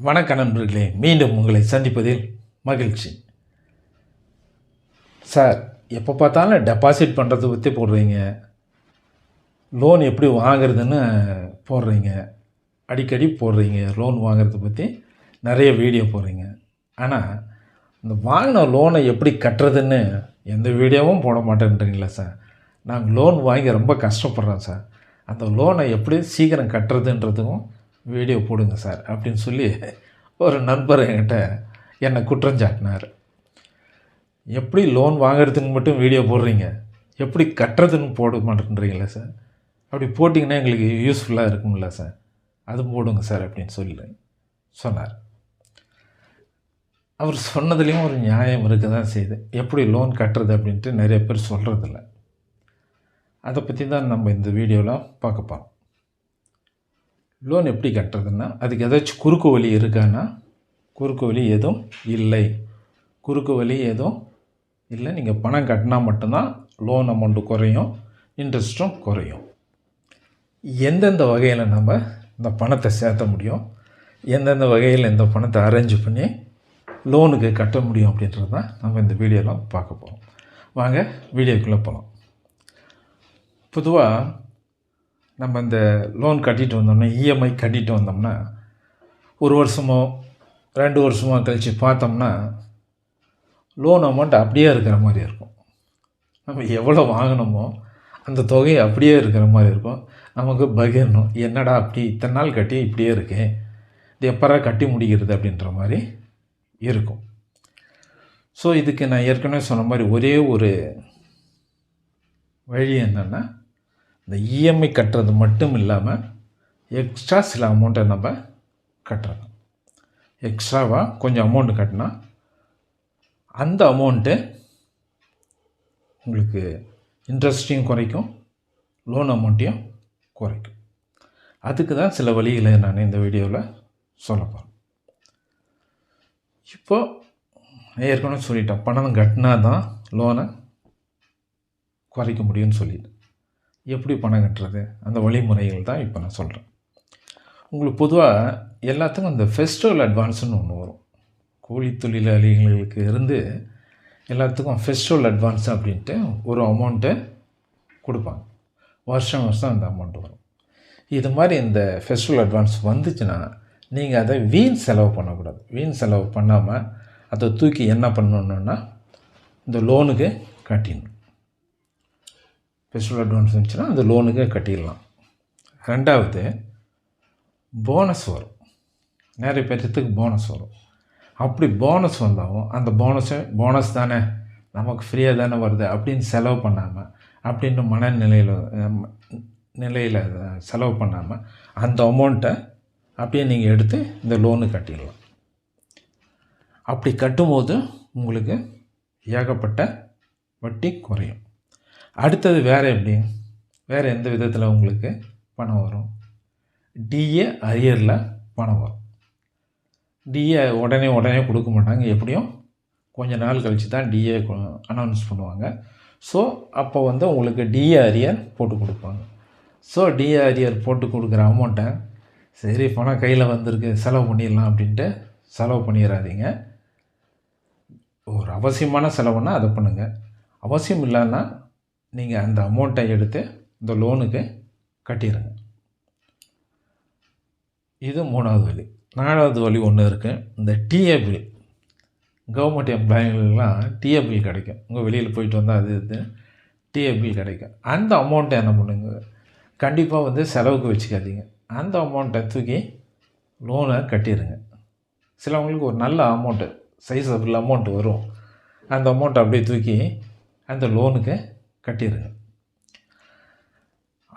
வணக்க நண்பர்களே மீண்டும் உங்களை சந்திப்பதில் மகிழ்ச்சி. சார் எப்போ பார்த்தாலும் டெபாசிட் பண்ணுறதை பற்றி போடுறீங்க. லோன் எப்படி வாங்குறதுன்னு போடுறீங்க. அடிக்கடி போடுறீங்க லோன் வாங்குறத பற்றி நிறைய வீடியோ போடுறீங்க. ஆனால் இந்த வாங்கின லோனை எப்படி கட்டுறதுன்னு எந்த வீடியோவும் போட மாட்டேன்றீங்களா சார்? நாங்கள் லோன் வாங்கி ரொம்ப கஷ்டப்படுறோம் சார். அந்த லோனை எப்படி சீக்கிரம் கட்டுறதுன்றதுக்கும் வீடியோ போடுங்க சார் அப்படின்னு சொல்லி ஒரு நண்பர் என்கிட்ட என்னை குற்றஞ்சாட்டினார் எப்படி லோன் வாங்குறதுக்கு மட்டும் வீடியோ போடுறீங்க? எப்படி கட்டுறதுன்னு போட மாட்டேன்றீங்களா சார்? அப்படி போட்டிங்கன்னா எங்களுக்கு யூஸ்ஃபுல்லாக இருக்கும்ல சார். அது போடுங்க சார் அப்படின்னு சொல்லி சொன்னார். அவர் சொன்னதுலேயும் ஒரு நியாயம் இருக்க தான் செய்யுது. எப்படி லோன் கட்டுறது அப்படின்ட்டு நிறைய பேர் சொல்கிறதில்ல அதை பற்றி தான் நம்ம இந்த வீடியோவில் பார்க்க போகிறோம் லோன் எப்படி கட்டுறதுன்னா அதுக்கு ஏதாச்சும் குறுக்கு வழி இருக்கான்னா குறுக்கு வழி எதுவும் இல்லை. குறுக்கு வழி எதுவும் இல்லை. நீங்கள் பணம் கட்டினா மட்டும்தான் லோன் அமௌண்ட்டு குறையும் இன்ட்ரெஸ்ட்டும் குறையும். எந்தெந்த வகையில் நம்ம இந்த பணத்தை சேர்த்த முடியும் எந்தெந்த வகையில் இந்த பணத்தை அரேஞ்ச் பண்ணி லோனுக்கு கட்ட முடியும் அப்படின்றது தான் நம்ம இந்த வீடியோலாம் பார்க்க போகிறோம் வாங்க வீடியோக்குள்ளே போகலாம் பொதுவாக நம்ம இந்த லோன் கட்டிட்டு வந்தோம்னா இஎம்ஐ கட்டிட்டு வந்தோம்னா ஒரு வருஷமோ ரெண்டு வருஷமோ கழித்து பார்த்தோம்னா லோன் அமௌண்ட் அப்படியே இருக்கிற மாதிரி இருக்கும். நம்ம எவ்வளோ வாங்கினோமோ அந்த தொகை அப்படியே இருக்கிற மாதிரி இருக்கும். நமக்கு பகிரணும் என்னடா அப்படி இத்தனை நாள் கட்டி இப்படியே இருக்கேன் இது எப்பரா கட்டி முடிக்கிறது அப்படின்ற மாதிரி இருக்கும். ஸோ இதுக்கு நான் ஏற்கனவே சொன்ன மாதிரி ஒரே ஒரு வழி என்னென்னா இந்த இஎம்ஐ கட்டுறது மட்டும் இல்லாமல் எக்ஸ்ட்ரா சில அமௌண்ட்டை நம்ம கட்டுறோம் எக்ஸ்ட்ராவாக கொஞ்சம் அமௌண்ட்டு கட்டினா அந்த அமௌண்ட்டு உங்களுக்கு இன்ட்ரெஸ்ட்டையும் குறைக்கும் லோன் அமௌண்ட்டையும் குறைக்கும். அதுக்கு தான் சில வழிகளை நான் இந்த வீடியோவில் சொல்ல போகிறேன் இப்போது ஏற்கனவே சொல்லிட்டேன் பணம் கட்டினா தான் லோனை குறைக்க முடியும்னு சொல்லிட்டு. எப்படி பணம் கட்டுறது அந்த வழிமுறைகள் தான் இப்போ நான் சொல்கிறேன் உங்களுக்கு பொதுவாக எல்லாத்துக்கும் அந்த ஃபெஸ்டிவல் அட்வான்ஸ்னு ஒன்று வரும். கூலி தொழிலாளிகளுக்கு இருந்து எல்லாத்துக்கும் ஃபெஸ்டிவல் அட்வான்ஸ் அப்படின்ட்டு ஒரு அமௌண்ட்டை கொடுப்பாங்க. வருஷம் வருஷம் அந்த அமௌண்ட் வரும். இது மாதிரி இந்த ஃபெஸ்டிவல் அட்வான்ஸ் வந்துச்சுன்னா நீங்கள் அதை வீண் செலவு பண்ணக்கூடாது. வீண் செலவு பண்ணாமல் அதை தூக்கி என்ன பண்ணணுன்னா இந்த லோனுக்கு கட்டிடணும். ஃபெஸ்டிவல் அட்வான்ஸ் இருந்துச்சுன்னா அந்த லோனுக்கு கட்டிடலாம். ரெண்டாவது போனஸ் வரும். நிறைய பேர்த்துக்கு போனஸ் வரும். அப்படி போனஸ் வந்தாலும் அந்த போனஸை போனஸ் தானே நமக்கு ஃப்ரீயாக தானே வருது அப்படின்னு செலவு பண்ணாமல் அப்படின்னு மனநிலையில் நிலையில் செலவு பண்ணாமல் அந்த அமௌண்ட்டை அப்படியே நீங்கள் எடுத்து இந்த லோனு கட்டிடலாம். அப்படி கட்டும்போது உங்களுக்கு ஏகப்பட்ட வட்டி குறையும். அடுத்தது வேறு எப்படி? வேறு எந்த விதத்தில் உங்களுக்கு பணம் வரும்? டிஏ அரியரில் பணம் வரும். டிஏ உடனே உடனே கொடுக்க மாட்டாங்க. எப்படியும் கொஞ்ச நாள் கழித்து தான் டிஏ அனௌன்ஸ் பண்ணுவாங்க. ஸோ அப்போ வந்து உங்களுக்கு டிஏ அரியர் போட்டு கொடுப்பாங்க. ஸோ டிஏ அரியர் போட்டு கொடுக்குற அமௌண்ட்டை சரி பணம் கையில் வந்திருக்கு செலவு பண்ணிடலாம் அப்படின்ட்டு செலவு பண்ணிடாதீங்க ஒரு அவசியமான செலவுன்னா அதை பண்ணுங்கள் அவசியம் இல்லைன்னா நீங்கள் அந்த அமௌண்ட்டை எடுத்து இந்த லோனுக்கு கட்டிடுங்க இது மூணாவது வழி. நாலாவது வழி ஒன்று இருக்குது இந்த டிஏ பில் கவர்மெண்ட் எம்ப்ளாயிகளுக்கெலாம் டிஏ பில் கிடைக்கும். உங்கள் வெளியில் போயிட்டு வந்தால் அது இது டிஏ பில் கிடைக்கும். அந்த அமௌண்ட்டை என்ன பண்ணுங்க? கண்டிப்பாக வந்து செலவுக்கு வச்சுக்காதீங்க. அந்த அமௌண்ட்டை தூக்கி லோனை கட்டிடுங்க சிலவங்களுக்கு ஒரு நல்ல அமௌண்ட்டு சைஸபிள் அமௌண்ட் வரும். அந்த அமௌண்ட்டை அப்படியே தூக்கி அந்த லோனுக்கு கட்டிடுங்க.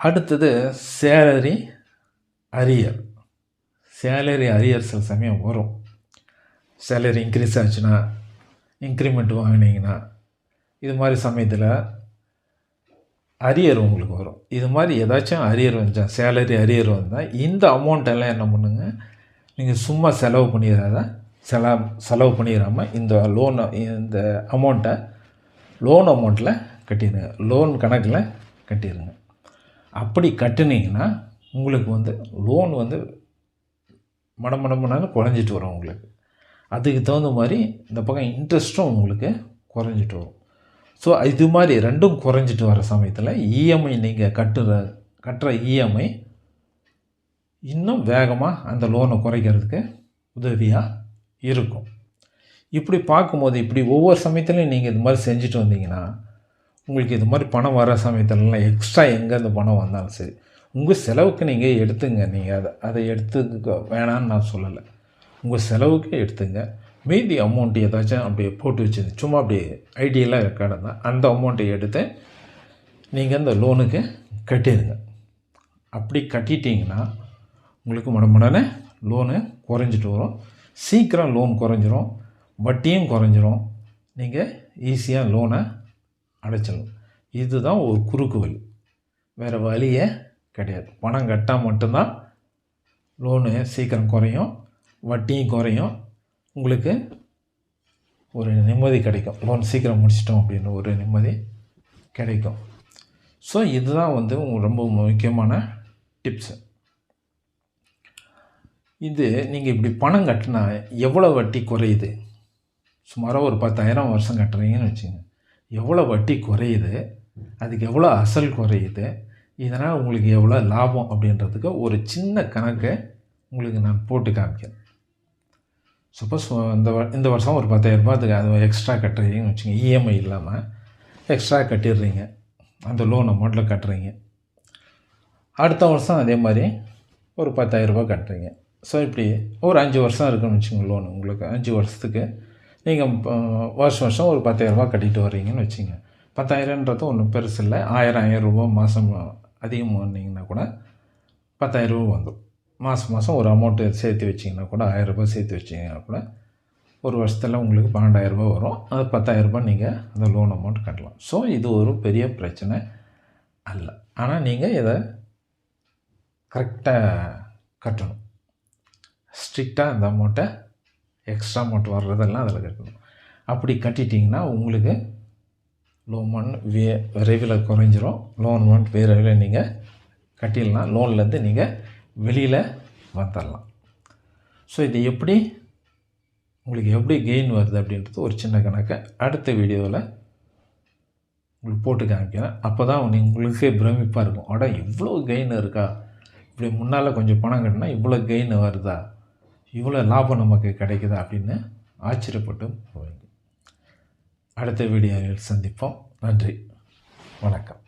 அடுத்தது சேலரி அரியர். சேலரி அரியர் சில சமயம் வரும். சேலரி இன்க்ரீஸ் ஆச்சுன்னா இன்க்ரிமெண்ட் வாங்கினீங்கன்னா இது மாதிரி சமயத்தில் அரியர் உங்களுக்கு வரும். இது மாதிரி ஏதாச்சும் அரியர் வந்தால் சேலரி அரியர் வந்தால் இந்த அமௌண்ட்டெல்லாம் என்ன பண்ணுங்க? நீங்கள் சும்மா செலவு பண்ணிடாத. செலவு செலவு பண்ணிடாமல் இந்த லோனை இந்த அமௌண்ட்டை லோன் அமௌண்ட்டில் கட்டிடுங்க லோன் கணக்கில் கட்டிடுங்க அப்படி கட்டுனீங்கன்னா உங்களுக்கு வந்து லோன் வந்து மடம் மடம் குறைஞ்சிட்டு வரும் உங்களுக்கு. அதுக்கு தகுந்த மாதிரி இந்த பக்கம் இன்ட்ரெஸ்ட்டும் உங்களுக்கு குறைஞ்சிட்டு வரும். ஸோ இது மாதிரி ரெண்டும் குறைஞ்சிட்டு வர சமயத்தில் இஎம்ஐ நீங்கள் கட்டுற கட்டுற இஎம்ஐ இன்னும் வேகமாக அந்த லோனை குறைக்கிறதுக்கு உதவியாக இருக்கும். இப்படி பார்க்கும்போது இப்படி ஒவ்வொரு சமயத்துலையும் நீங்கள் இது மாதிரி செஞ்சுட்டு வந்தீங்கன்னா உங்களுக்கு இது மாதிரி பணம் வர சமயத்துலலாம் எக்ஸ்ட்ரா எங்கே அந்த பணம் வந்தாலும் சரி உங்கள் செலவுக்கு நீங்கள் எடுத்துங்க. நீங்கள் அதை அதை எடுத்துக்க வேணான்னு நான் சொல்லலை. உங்கள் செலவுக்கு எடுத்துங்க. மீதி அமௌண்ட் ஏதாச்சும் அப்படியே போட்டு வச்சுருந்து சும்மா அப்படியே ஐடியெல்லாம் கிடந்தா அந்த அமௌண்ட்டை எடுத்து நீங்கள் அந்த லோனுக்கு கட்டிடுங்க அப்படி கட்டிட்டீங்கன்னா உங்களுக்கு மடமடனே லோனு குறைஞ்சிட்டு வரும். சீக்கிரம் லோன் குறைஞ்சிரும். வட்டியும் குறைஞ்சிரும். நீங்கள் ஈஸியாக லோனை அடைச்சிடணும். இதுதான் ஒரு குறுக்கு வழி. வேறு வழியே கிடையாது. பணம் கட்டால் மட்டும்தான் லோனு சீக்கிரம் குறையும் வட்டியும் குறையும். உங்களுக்கு ஒரு நிம்மதி கிடைக்கும். லோன் சீக்கிரம் முடிச்சிட்டோம் அப்படின்னு ஒரு நிம்மதி கிடைக்கும். ஸோ இதுதான் வந்து ரொம்ப முக்கியமான டிப்ஸு இது நீங்கள் இப்படி பணம் கட்டினா எவ்வளோ வட்டி குறையுது? சுமாராக ஒரு பத்தாயிரம் வருஷம் கட்டுறீங்கன்னு வச்சுங்க எவ்வளோ வட்டி குறையுது அதுக்கு எவ்வளோ அசல் குறையுது இதனால் உங்களுக்கு எவ்வளோ லாபம் அப்படின்றதுக்கு ஒரு சின்ன கணக்கை உங்களுக்கு நான் போட்டு காமிக்கிறேன். சப்போஸ் இந்த வ- இந்த வருஷம் ஒரு பத்தாயிரரூபா அதுக்கு அது எக்ஸ்ட்ரா கட்டுறீங்கன்னு வச்சுங்க இஎம்ஐ இல்லாமல் எக்ஸ்ட்ரா கட்டிடுறீங்க அந்த லோன் அமௌண்ட்டில் கட்டுறீங்க. அடுத்த வருஷம் அதே மாதிரி ஒரு பத்தாயிரரூபா கட்டுறீங்க. ஸோ இப்படி ஒரு அஞ்சு வருஷம் இருக்குன்னு வச்சுங்க லோன் உங்களுக்கு. அஞ்சு வருஷத்துக்கு நீங்கள் வருஷம் வருஷம் ஒரு பத்தாயிரரூபா கட்டிட்டு வர்றீங்கன்னு வச்சுங்க. பத்தாயிரன்றது ஒன்றும் பெருசு இல்லை. ஆயிரம் ஆயிரம் ரூபா மாதம் அதிகமாக வந்தீங்கன்னா கூட பத்தாயிரரூபா வந்துடும் மாதம் மாதம் ஒரு அமௌண்ட்டு சேர்த்து வச்சிங்கன்னா கூட ஆயிரரூபா சேர்த்து வச்சிங்கன்னா கூட ஒரு வருஷத்தில் உங்களுக்கு பன்னெண்டாயிரரூபா வரும். அது பத்தாயிரரூபா நீங்கள் அந்த லோன் அமௌண்ட் கட்டலாம். ஸோ இது ஒரு பெரிய பிரச்சனை அல்ல. ஆனால் நீங்கள் இதை கரெக்டாக கட்டணும். ஸ்ட்ரிக்டாக அந்த அமௌண்ட்டை எக்ஸ்ட்ரா அமௌண்ட் வர்றதெல்லாம் அதில் கட்டணும் அப்படி கட்டிட்டிங்கன்னா உங்களுக்கு லோன் அமௌண்ட் வே விரைவில் குறைஞ்சிரும். லோன் அமௌண்ட் விரைவில் நீங்கள் கட்டிடலாம். லோன்லேருந்து நீங்கள் வெளியில் வந்துடலாம். ஸோ இது எப்படி உங்களுக்கு எப்படி கெயின் வருது அப்படின்றது ஒரு சின்ன கணக்கை. அடுத்த வீடியோவில் உங்களுக்கு போட்டு காமிக்கிறேன். அப்போ தான் உங்களுக்கே பிரமிப்பாக இருக்கும். அட இவ்வளோ கெயின் இருக்கா? இப்படி முன்னால் கொஞ்சம் பணம் கட்டினா இவ்வளோ கெயின் வருதா? இவ்வளோ லாபம் நமக்கு கிடைக்குதா அப்படின்னு ஆச்சரியப்பட்டும் போவீங்க. அடுத்த வீடியோவில் சந்திப்போம். நன்றி. வணக்கம்.